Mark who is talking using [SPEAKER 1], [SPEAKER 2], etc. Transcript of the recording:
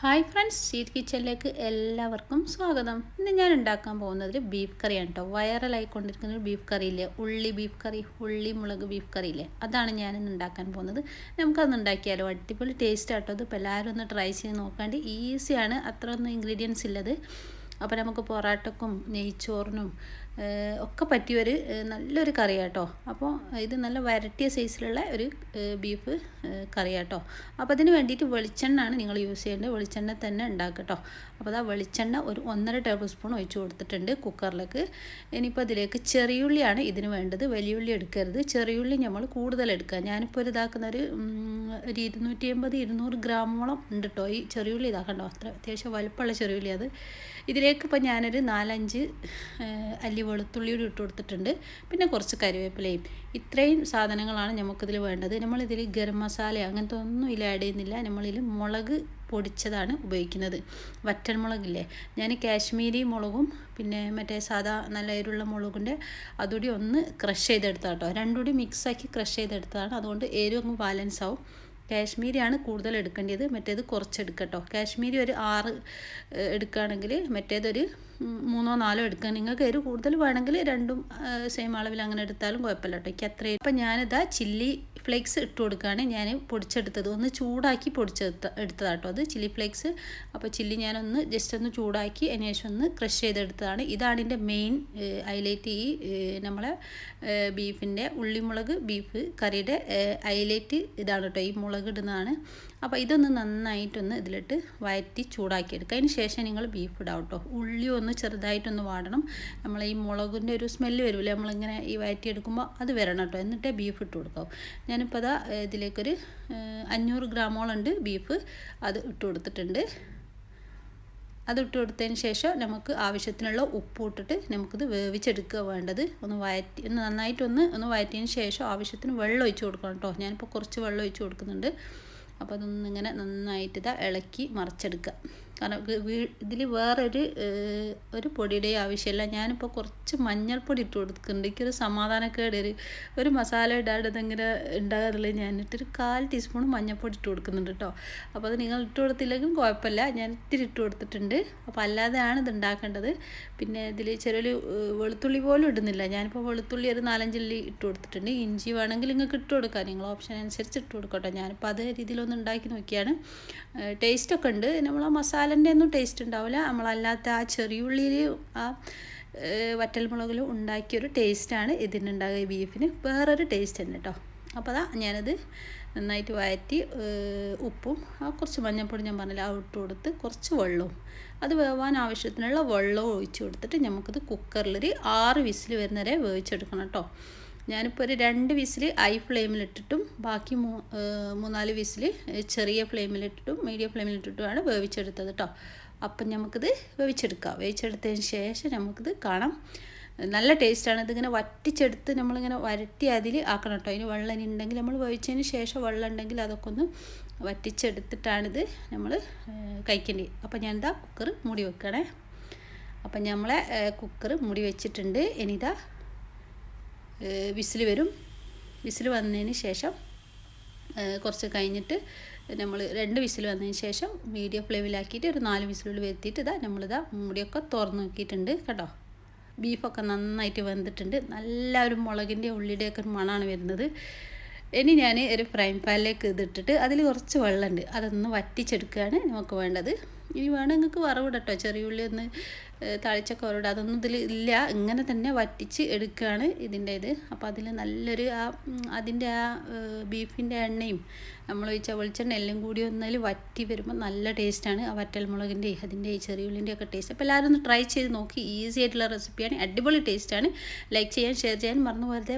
[SPEAKER 1] Hi friends seat കിച്ചണിലേക്ക് എല്ലാവർക്കും സ്വാഗതം. ഇന്ന് ഞാൻ ഉണ്ടാക്കാൻ പോകുന്നത് ബീഫ് കറിയാണ് കേട്ടോ. വൈറലായിക്കൊണ്ടിരിക്കുന്ന ഒരു ബീഫ് കറിയില്ലേ? ഉള്ളി ബീഫ് കറി ഉള്ളി മുളക് ബീഫ് കറിയില്ലേ? അതാണ് ഞാനിന്ന് ഉണ്ടാക്കാൻ പോകുന്നത്. നമുക്കത് ഉണ്ടാക്കിയാലോ? അടിപൊളി ടേസ്റ്റ് ആട്ടോ അത് ഇപ്പോൾ എല്ലാവരും ഒന്ന് ട്രൈ ചെയ്ത് നോക്കാണ്ട് ഈസിയാണ് അത്ര ഒന്നും ഇൻഗ്രീഡിയൻസ് ഇല്ലത്. അപ്പോൾ നമുക്ക് പൊറാട്ടക്കും നെയ്ച്ചോറിനും ഒക്കെ പറ്റിയൊരു നല്ലൊരു കറിയാട്ടോ. അപ്പോൾ ഇത് നല്ല വരട്ടിയ സൈസിലുള്ള ഒരു ബീഫ് കറിയാട്ടോ. അപ്പോൾ അതിന് വേണ്ടിയിട്ട് വെളിച്ചെണ്ണയാണ് നിങ്ങൾ യൂസ് ചെയ്യേണ്ടത്. വെളിച്ചെണ്ണ തന്നെ ഉണ്ടാക്കട്ടോ അപ്പോൾ അതാ വെളിച്ചെണ്ണ ഒരു ഒന്നര ടേബിൾ സ്പൂൺ ഒഴിച്ച് കൊടുത്തിട്ടുണ്ട് കുക്കറിലേക്ക്. ഇനിയിപ്പോൾ അതിലേക്ക് ചെറിയുള്ളിയാണ് ഇതിന് വേണ്ടത്. വലിയുള്ളി എടുക്കരുത്. ചെറിയുള്ളി നമ്മൾ കൂടുതൽ എടുക്കുക. ഞാനിപ്പോൾ ഒരു ഇതാക്കുന്ന ഒരു ഒരു ഇരുന്നൂറ്റി അമ്പത് ഇരുന്നൂറ് ഗ്രാമോളം ഉണ്ട് കേട്ടോ ഈ ചെറിയുള്ളി ഇതാക്കണ്ടോ അത്ര അത്യാവശ്യം വലുപ്പമുള്ള ചെറിയുള്ളി അത്. ഇതിലേക്ക് ഇപ്പോൾ ഞാനൊരു നാലഞ്ച് അല്ലി വെളുത്തുള്ളി കൂടി ഇട്ട് കൊടുത്തിട്ടുണ്ട്. പിന്നെ കുറച്ച് കരിവേപ്പിലയും ഇത്രയും സാധനങ്ങളാണ് നമുക്കിതിൽ വേണ്ടത്. നമ്മളിതിൽ ഗരം മസാല അങ്ങനത്തെ ഒന്നും ഇതിൽ ആഡ് ചെയ്യുന്നില്ല. നമ്മളിൽ മുളക് പൊടിച്ചതാണ് ഉപയോഗിക്കുന്നത്. വറ്റൽമുളകില്ലേ ഞാൻ കാശ്മീരി മുളകും പിന്നെ മറ്റേ സാധാ നല്ല എരുള്ള മുളകിന്റെ അതുകൂടി ഒന്ന് ക്രഷ് ചെയ്തെടുത്താട്ടോ കേട്ടോ രണ്ടുകൂടി മിക്സാക്കി ക്രഷ് ചെയ്തെടുത്തതാണ്. അതുകൊണ്ട് എരിവ് അങ്ങ് ബാലൻസ് ആവും. കാശ്മീരിയാണ് കൂടുതൽ എടുക്കേണ്ടത്. മറ്റേത് കുറച്ചെടുക്കട്ടോ കാശ്മീരി ഒരു ആറ് എടുക്കുകയാണെങ്കിൽ മറ്റേതൊരു മൂന്നോ നാലോ എടുക്കുക നിങ്ങൾക്ക് എരിവ് കൂടുതൽ വേണമെങ്കിൽ രണ്ടും സെയിം അളവിൽ അങ്ങനെ എടുത്താലും കുഴപ്പമില്ല കേട്ടോ. എനിക്ക് അത്രയും അപ്പം ഞാനിതാ ചില്ലി ഫ്ലേക്സ് ഇട്ട് കൊടുക്കുകയാണ്. ഞാൻ പൊടിച്ചെടുത്തത് ഒന്ന് ചൂടാക്കി പൊടിച്ചെടുത്ത എടുത്തതാട്ടോ അത് ചില്ലി ഫ്ലേക്സ് അപ്പോൾ ചില്ലി ഞാനൊന്ന് ജസ്റ്റ് ഒന്ന് ചൂടാക്കി അതിന് ശേഷം ഒന്ന് ക്രഷ് ചെയ്തെടുത്തതാണ്. ഇതാണ് എന്റെ മെയിൻ ഹൈലൈറ്റ് ഈ നമ്മളെ ബീഫിന്റെ ഉള്ളിമുളക് ബീഫ് കറിയുടെ ഹൈലൈറ്റ് ഇതാണ് കേട്ടോ. ഈ മുളക് ഇടുന്നതാണ്. അപ്പോൾ ഇതൊന്ന് നന്നായിട്ടൊന്ന് ഇതിലിട്ട് വയറ്റി ചൂടാക്കി എടുക്കുക അതിന് ശേഷം നിങ്ങൾ ബീഫ് ഇടാം കേട്ടോ. ഉള്ളി ഒന്ന് ചെറുതായിട്ടൊന്ന് വാടണം. നമ്മൾ ഈ മുളകിന്റെ ഒരു സ്മെല്ല് വരുമല്ലേ നമ്മളിങ്ങനെ ഈ വയറ്റി എടുക്കുമ്പോൾ അത് വരണം കേട്ടോ. എന്നിട്ടേ ബീഫ് ഇട്ട് കൊടുക്കാവും. ഞാനിപ്പോൾ അതാ ഇതിലേക്കൊരു അഞ്ഞൂറ് ഗ്രാമോളുണ്ട് ബീഫ് അത് ഇട്ട് കൊടുത്തിട്ടുണ്ട്. അത് ഇട്ട് കൊടുത്തതിന് ശേഷം നമുക്ക് ആവശ്യത്തിനുള്ള ഉപ്പ് ഇട്ടിട്ട് നമുക്കിത് വേവിച്ചെടുക്കുക വേണ്ടത്. ഒന്ന് വയറ്റി ഒന്ന് നന്നായിട്ടൊന്ന് ഒന്ന് വയറ്റിയതിന് ശേഷം ആവശ്യത്തിന് വെള്ളം ഒഴിച്ച് കൊടുക്കണം കേട്ടോ. ഞാനിപ്പോൾ കുറച്ച് വെള്ളം ഒഴിച്ച് കൊടുക്കുന്നുണ്ട്. അപ്പോൾ അതൊന്നിങ്ങനെ നന്നായിട്ട് ഇതാ ഇളക്കി മറിച്ചെടുക്കുക. കാരണം ഇതിൽ വേറൊരു ഒരു പൊടിയുടെ ആവശ്യമില്ല. ഞാനിപ്പോൾ കുറച്ച് മഞ്ഞൾപ്പൊടി ഇട്ട് കൊടുക്കുന്നുണ്ട്. എനിക്കൊരു സമാധാനക്കേട് ഒരു ഒരു മസാല ഇടാണ്ട് ഇതെങ്ങനെ ഞാൻ ഇട്ടൊരു കാൽ ടീസ്പൂൺ മഞ്ഞൾപ്പൊടി ഇട്ട് കൊടുക്കുന്നുണ്ട് കേട്ടോ അപ്പോൾ അത് നിങ്ങൾ ഇട്ട് കൊടുത്തില്ലെങ്കിലും കുഴപ്പമില്ല. ഞാൻ ഇത്തിരി ഇട്ട് കൊടുത്തിട്ടുണ്ട്. അപ്പോൾ അല്ലാതെയാണ് ഇത് ഉണ്ടാക്കേണ്ടത് പിന്നെ ഇതിൽ ചെറിയൊരു വെളുത്തുള്ളി പോലും ഇടുന്നില്ല. ഞാനിപ്പോൾ വെളുത്തുള്ളി ഒരു നാലഞ്ചുള്ളി ഇട്ട് കൊടുത്തിട്ടുണ്ട്. ഇഞ്ചി വേണമെങ്കിൽ നിങ്ങൾക്ക് ഇട്ട് കൊടുക്കാം. നിങ്ങൾ ഓപ്ഷൻ അനുസരിച്ച് ഇട്ട് കൊടുക്കട്ടെ. ഞാനിപ്പോൾ അതേ രീതിയിലൊന്ന് ഉണ്ടാക്കി നോക്കിയാണ്. ടേസ്റ്റൊക്കെ ഉണ്ട് നമ്മൾ ആ മസാലന്റെ ഒന്നും ടേസ്റ്റ് ഉണ്ടാവില്ല. നമ്മളല്ലാത്ത ആ ചെറിയുള്ളിയിൽ ആ വറ്റൽമുളകിൽ ഉണ്ടാക്കിയൊരു ടേസ്റ്റാണ് ഇതിനുണ്ടാകുക ബീഫിന് വേറൊരു ടേസ്റ്റ് തന്നെ കേട്ടോ അപ്പോൾ അതാ ഞാനത് നന്നായിട്ട് വഴറ്റി ഉപ്പും ആ കുറച്ച് മഞ്ഞൾപ്പൊടി ഞാൻ പറഞ്ഞില്ല ആ ഇട്ട് കൊടുത്ത് കുറച്ച് വെള്ളവും അത് വേവാൻ ആവശ്യത്തിനുള്ള വെള്ളവും ഒഴിച്ച് കൊടുത്തിട്ട് നമുക്കത് കുക്കറിലൊരു ആറ് വിസിൽ വരുന്നവരെ വേവിച്ചെടുക്കണം കേട്ടോ ഞാനിപ്പോൾ ഒരു രണ്ട് വിസിൽ ഹൈ ഫ്ലെയിമിലിട്ടിട്ടും ബാക്കി മൂ മൂന്നാൽ വിസിൽ ചെറിയ ഫ്ലെയിമിലിട്ടിട്ടും മീഡിയം ഫ്ലെയിമിലിട്ടിട്ടുമാണ് വേവിച്ചെടുത്തത് കേട്ടോ അപ്പം നമുക്കിത് വേവിച്ചെടുക്കാം. വേവിച്ചെടുത്തതിന് ശേഷം നമുക്കിത് കാണാം. നല്ല ടേസ്റ്റാണ്. ഇതിങ്ങനെ വറ്റിച്ചെടുത്ത് നമ്മളിങ്ങനെ വരട്ടി അതിൽ ആക്കണം കേട്ടോ അതിന് വെള്ളം ഉണ്ടെങ്കിൽ നമ്മൾ വേവിച്ചതിന് ശേഷം വെള്ളം ഉണ്ടെങ്കിൽ അതൊക്കെ ഒന്ന് വറ്റിച്ചെടുത്തിട്ടാണിത് നമ്മൾ കഴിക്കേണ്ടത് അപ്പം ഞാൻ ഇതാ കുക്കർ മൂടി വെക്കണേ. അപ്പം നമ്മളെ കുക്കർ മൂടി വെച്ചിട്ടുണ്ട്. ഇനിതാ വിസിൽ വരും. വിസിൽ വന്നതിന് ശേഷം കുറച്ച് കഴിഞ്ഞിട്ട് നമ്മൾ രണ്ട് വിസിൽ വന്നതിന് ശേഷം മീഡിയം ഫ്ലെയിമിലാക്കിയിട്ട് ഒരു നാല് വിസിലുകൾ വരുത്തിയിട്ട് ഇതാ നമ്മളിതാ മുടിയൊക്കെ തുറന്ന് നോക്കിയിട്ടുണ്ട് കേട്ടോ. ബീഫൊക്കെ നന്നായിട്ട് വെന്തിട്ടുണ്ട്. നല്ല ഒരു മുളകിന്റെ ഉള്ളിയുടെയൊക്കെ ഒരു മണമാണ് വരുന്നത്. ഇനി ഞാൻ ഒരു ഫ്രൈ പാനിലേക്ക് ഇതിട്ടിട്ട് അതിൽ കുറച്ച് വെള്ളമുണ്ട്. അതൊന്ന് വറ്റിച്ചെടുക്കുകയാണ് നമുക്ക് വേണ്ടത്. ഇനി വേണം നിങ്ങൾക്ക് വറവിടട്ടോ ചെറിയ ഉള്ളി ഒന്ന് തളിച്ചൊക്കെ വറവിടുക അതൊന്നും ഇതിൽ ഇല്ല. ഇങ്ങനെ തന്നെ വറ്റിച്ച് എടുക്കുകയാണ് ഇതിന്റെ ഇത്. അപ്പോൾ അതിൽ നല്ലൊരു ആ അതിന്റെ ആ ബീഫിന്റെ എണ്ണയും നമ്മൾ ഒഴിച്ച വെളിച്ചെണ്ണ എല്ലാം കൂടി ഒന്നതിൽ വറ്റി വരുമ്പോൾ നല്ല ടേസ്റ്റാണ്. ആ വറ്റൽമുളകിന്റെ അതിന്റെ ഈ ചെറിയുള്ളിന്റെ ഒക്കെ ടേസ്റ്റ്. അപ്പോൾ എല്ലാവരും ഒന്ന് ട്രൈ ചെയ്ത് നോക്കി. ഈസി ആയിട്ടുള്ള റെസിപ്പിയാണ്. അടിപൊളി ടേസ്റ്റാണ്. ലൈക്ക് ചെയ്യാൻ ഷെയർ ചെയ്യാൻ മറന്നു പോകരുത്.